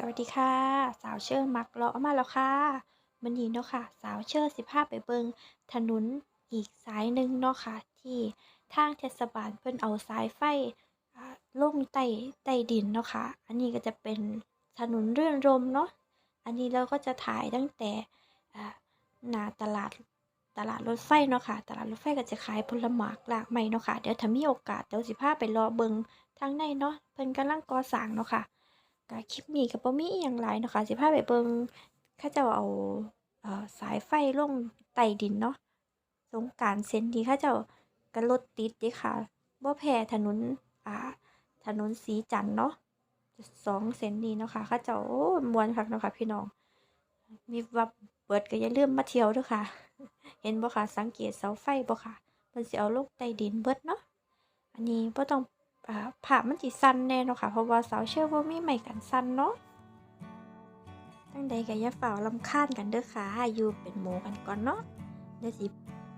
สวัสดีค่ะ สาวเชอร์มักเลาะมาแล้วค่ะมันนี้เนาะค่ะ สาวเชอร์สิพาไปเบิงถนนอีกสายหนึ่งเนาะค่ะ ที่ทางเทศบาลเพิ่นเอาสายไฟลงใต้ใต้ดินเนาะค่ะ อันนี้ก็จะเป็นถนนเรื่อนรมเนาะอันนี้เราก็จะถ่ายตั้งแต่หน้าตลาดตลาดรถไฟเนาะค่ะ ตลาดรถไฟก็จะขายผลไม้หลากหลายเนาะค่ะ เดี๋ยวถ้ามีโอกาสเดี๋ยวสิพาไปรอเบิงทางในเนาะเพิ่นกำลังก่อสร้างเนาะค่ะ ก็คลิปนี้ก็บ่มีอิหยังหลายเนาะค่ะสิพาไปเบิ่งเขาเจ้าเอาเอ่อสายไฟลงใต้ดินเนาะสงกานต์เส้นนี้เขาเจ้าก็รถติดด้ค่ะบ่แพ้ถนนอ่าถนนสีจันเนาะสองเส้นนี้เนาะค่ะเขาเจ้าโอ้ยมวนคักเนาะค่ะพี่น้อง มีวับเบิดก็อย่าลืมมาเที่ยวด้วยค่ะ เห็นบ่ค่ะสังเกตเสาไฟบ่ค่ะเพิ่นสิเอาลงใต้ดินเบิดเนาะอันนี้บ่ต้อง อ่ามันสิสั้นแน่เนาะค่ะ เพราะว่าสาเชื่อว่ามีไม้กันสั้นเนาะตั้งใดก็อย่าฝ่าลำคาญกันเด้อค่ะอยู่เป็นหมู่กันก่อนเนาะเดี๋ยวสิ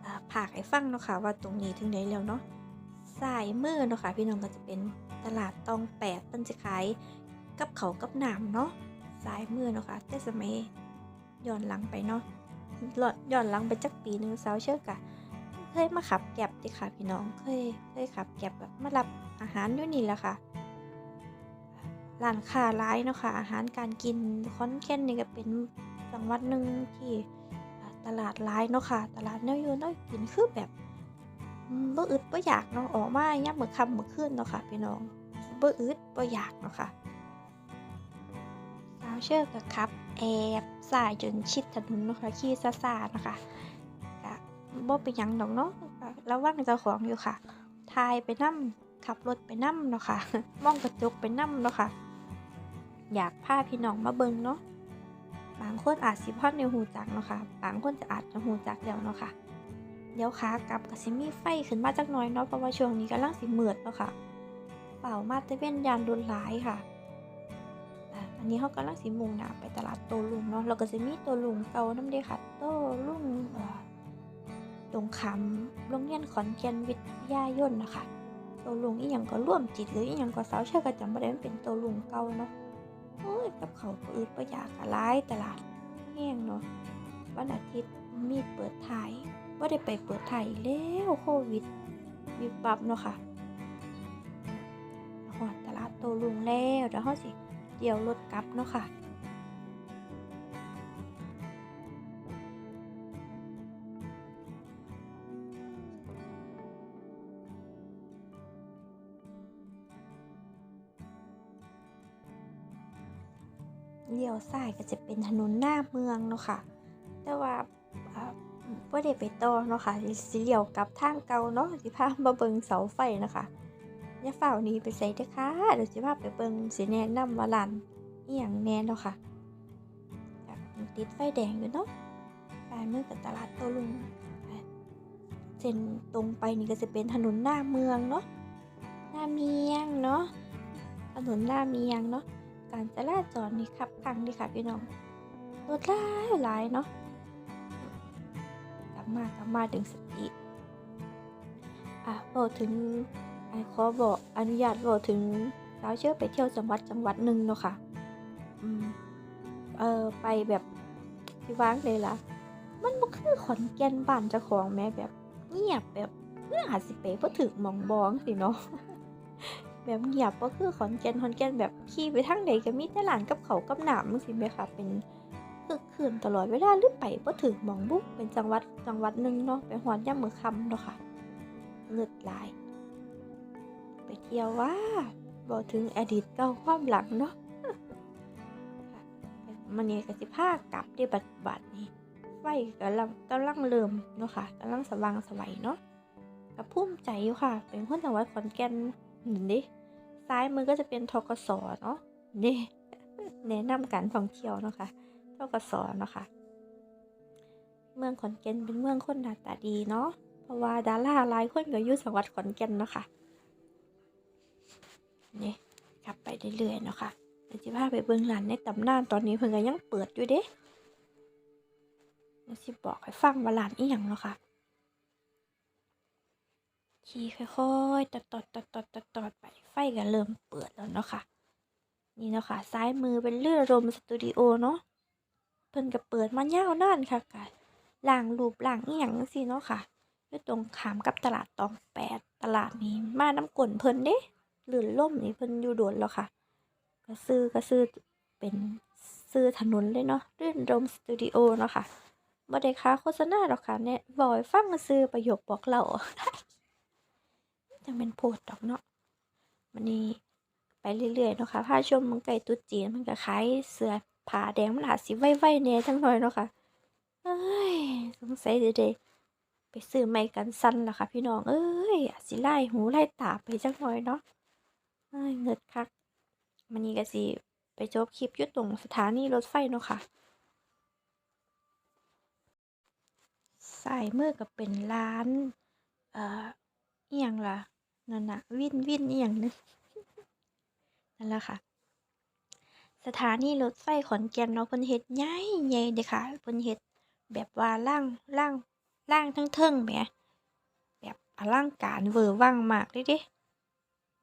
อ่าผากให้ฟังเนาะค่ะ ว่าตรงนี้ถึงไหนแล้วเนาะสายมือเนาะค่ะ พี่น้องก็จะเป็นตลาดตองแปดเพิ่นจะขายกับเขากับน้ำเนาะสายมือเนาะค่ะแต่สมัยย้อนหลังไปเนาะย้อนหลังไปจักปีหนึ่งเสาเชื่อกะ เคยมาขับแก็บดิค่ะพี่น้องเคยเคยขับแก็บแบบมารับอาหารอยู่นี่แหละค่ะร้านค้าร้ายเนาะค่ะอาหารการกินคอนแก่นนี่ก็เป็นจังหวัดหนึ่งที่ตลาดร้ายเนาะค่ะตลาดเนื้ออยู่เน้อกินคือแบบอืมบ่อึดบ่อยากเนาะออกมาย่ำมื้อค่ำมื้อคืนเนาะค่ะพี่น้องบ่อึดบ่อยากเนาะค่ะสาวเชื่อกับขับแอบสายจนชิดถนนเนาะค่ะขี่ซ่าๆนะคะ บ่เป็นยังดอกเนาะระวังเจ้าของอยู่ค่ะทายไปนํขับรถไปนํเนาะค่ะมองกระจกไปนํเนาะค่ะ อยากพาพี่น้องมาเบิ่งเนาะบางคนอาจสิพอดในหูจักเนาะค่ะบางคนจะอาจจะหูจักแล้วเนาะค่ะเดี๋ยวขากลับก็สิมีไฟขึ้นมาจักหน่อยเนาะเพราะว่าช่วงนี้กำลังสิมืดเนาะค่ะเป่ามาตะเว้นยานรุนหลายค่ะอันนี้เขากำลังสิมุ่งน้าไปตลาดโตลุงเนาะแล้วก็สิมีโตลุงเก่านํเด้ค่ะโตลุงเอ่อ ตรงคำโรงเรียนขอนแก่นวิทยายนนะคะตัวลุงอีหยังก็ร่วมจิตหรืออีหยังก็สาวเชื่อก็จำบ่ได้มันเป็นตัวลุงเก่าเนาะโอ้ยกับเขาก็อืดประยากอะไรตลาดแห้งเนาะวันอาทิตย์มีเปิดถ่ายว่าได้ไปเปิดถ่ายแล้วโควิดวิบวับเนาะค่ะหอดตลาดตัวลุงแล้วเดี๋ยวเขาสิเดี๋ยวรถกลับเนาะค่ะ เลี้ยวซ้ายก็จะเป็นถนนหน้าเมืองเนาะค่ะ แต่ว่าบ่ได้ไปต่อเนาะค่ะสิสิเลี้ยวกลับทางเก่าเนาะสิพามาเบิ่งเสาไฟนะคะอย่าฝ้านี้ไปใส่เด้อค่ะเดี๋ยวสิพาไปเบิ่งสิแนะนำว่าร้านอีหยังแน่เนาะค่ะก็ติดไฟแดงอยู่เนาะซ้ายมือกับตลาดโตลุงเส้นตรงไปนี่ก็จะเป็นถนนหน้าเมืองเนาะหน้าเมียงเนาะถนนหน้าเมียงเนาะ การจราจรนี่ขับขังดีค่ะพี่น้องรถหลายหลายเนาะกลับมากลับมาถึงสติอะบอกถึงไอ้ขอบอกอนุญาตบอกถึงสาเชื่อไปเที่ยวจังหวัดจังหวัดหนึ่งเนาะค่ะอืมเออไปแบบที่ว่างเลยล่ะ มันบ่คือขอนแก่นบ้านเจ้าของแม่แบบ เงียบแบบเมื่ออาจสิไปบ่ถึงมองบองสิเนาะ แบบเงียบก็คือขอนแก่นขอนแก่นแบบขี่ไปทางใดก็มีแต่ร้านกับเขากับหนามจังซี่แหมค่ะเป็นคึกคืนตลอดเวลาหรือไปบ่ถึงมองบุกเป็นจังหวัดจังหวัดหนึ่งเนาะไปฮอดยามมื้อคำเนาะค่ะเลิศหลาย ไปเที่ยวว่าบ่ถึงอดีตเก่าความหลังเนาะมันเนี่ยกสิพากลับได้บัดบัดนี้ไฟกำลังกำลังเริ่มเนาะค่ะกำลังสว่างสวัยเนาะก็ภูมิใจอยู่ค่ะ เป็นคนจังหวัดขอนแก่นนี่เด้ ซ้ายมือก็จะเป็นทกสเนาะนี่แนะนำการท่องเที่ยวเนาะคะทกสเนาะคะเมืองขอนแก่นเป็นเมืองคนหน้าตาดีเนาะเพราะว่าดาราหลายคนก็อยู่จังหวัดขอนแก่นเนาะค่ะนี่ขับไปเรื่อยๆเนาะค่ะเดี๋ยวจะพาไปเบิ่งร้านในตำนานตอนนี้เพิ่นก็ยังเปิดอยู่เด้เดี๋ยวสิบอกให้ฟังว่าร้านอีหยังเนาะค่ะ ขี่ค่อยๆตอดตอดตอดตอดตอดตอดไปไฟก็เริ่มเปิดแล้วเนาะค่ะนี่เนาะค่ะซ้ายมือเป็นเรือรมสตูดิโอเนาะเพิ่นก็เปิดมายาวนานค่ะกะล่างรูปล่างอีหยังจังซี่เนาะค่ะอยู่ตรงขามกับตลาดตองแปดตลาดนี้มาน้ำกลนเพิ่นเด้ลื่นล่มนี่เพิ่นอยู่โดนแล้วค่ะก็ซื้อก็ซื้อเป็นซื้อถนนเลยเนาะรื่นรมสตูดิโอเนาะค่ะบ่ได้ค่าโฆษณาหรอกค่ะเนี่ยบอกให้ฟังซื้อประโยคบอกเล่า จังเป็นโพดดอกเนาะวันนี้ไปเรื่อยๆเนาะค่ะพาชมเมืองไก่ตุ๊ดจีนมันก็ขายเสือผาแดงมันอาสิไว้ๆแน่จังหน่อยเนาะค่ะเอ้ยสงสัยสิได้ไปซื้อไม้กันสั่นล่ะค่ะ พี่น้องเอ้ยอาจสิไล่หูไล่ตาไปจังหน่อยเนาะเอ้ยเงิดคักมันนี้ก็สิไปจบคลิปยู่ตรงสถานีรถไฟเนาะค่ะสายมือก็เป็นร้าน เอ่อเอียงล่ะ นั่นน่ะวิ่นวิ่นอีหยังนึงนั่นแหละค่ะ สถานีรถไฟขอนแก่นเนาะเพิ่นเฮ็ดใหญ่ใหญ่เด้อค่ะเพิ่นเฮ็ดแบบว่าล่างล่างล่างทั้งเทิงแหมแบบอลังการเวอร์วังมากเลยเด้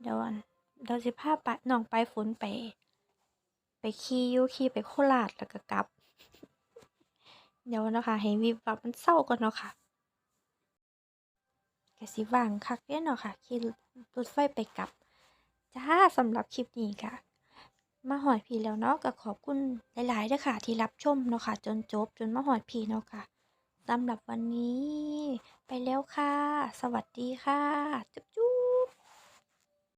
เดี๋ยวอันเดี๋ยวสิพาปะน้องไปฝนไป ไปขี่ยูขี่ไปโคราชแล้วก็กลับ เดี๋ยวนะคะให้วิบวับมันเศร้าก่อนเนาะค่ะ ก็สิว่างคักเด้เนาะค่ะขี่รถไฟไปกลับ จ้าสำหรับคลิปนี้ค่ะ มาหอดพีแล้วเนาะก็ขอบคุณหลายๆเด้อค่ะ ที่รับชมเนาะค่ะ จนจบจนมาหอดพีเนาะค่ะสำหรับวันนี้ ไปแล้วค่ะ สวัสดีค่ะ จุ๊บจุ๊บ